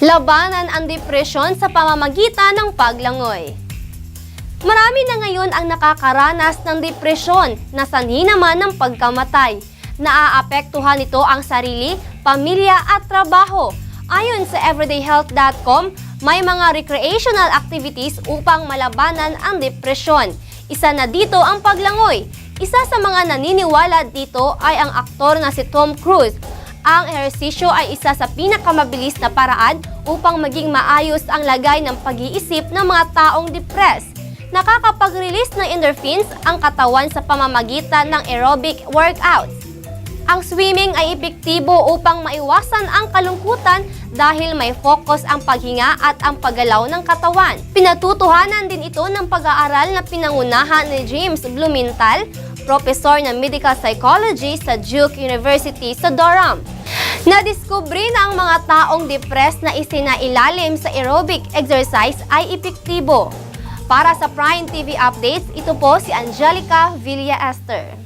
Labanan ang depresyon sa pamamagitan ng paglangoy. Marami na ngayon ang nakakaranas ng depresyon na sanhi naman ng pagkamatay. Naaapektuhan nito ang sarili, pamilya at trabaho. Ayon sa everydayhealth.com, may mga recreational activities upang malabanan ang depresyon. Isa na dito ang paglangoy. Isa sa mga naniniwala dito ay ang aktor na si Tom Cruise. Ang ehersisyo ay isa sa pinakamabilis na paraan upang maging maayos ang lagay ng pag-iisip ng mga taong depressed. Nakakapag-release ng endorphins ang katawan sa pamamagitan ng aerobic workouts. Ang swimming ay epektibo upang maiwasan ang kalungkutan dahil may focus ang paghinga at ang paggalaw ng katawan. Pinatutuhanan din ito ng pag-aaral na pinangunahan ni James Blumenthal, profesor ng medical psychology sa Duke University sa Durham. Nadiskubre na ang mga taong depressed na isinailalim sa aerobic exercise ay epektibo. Para sa Prime TV Updates, ito po si Angelica Villa Esther.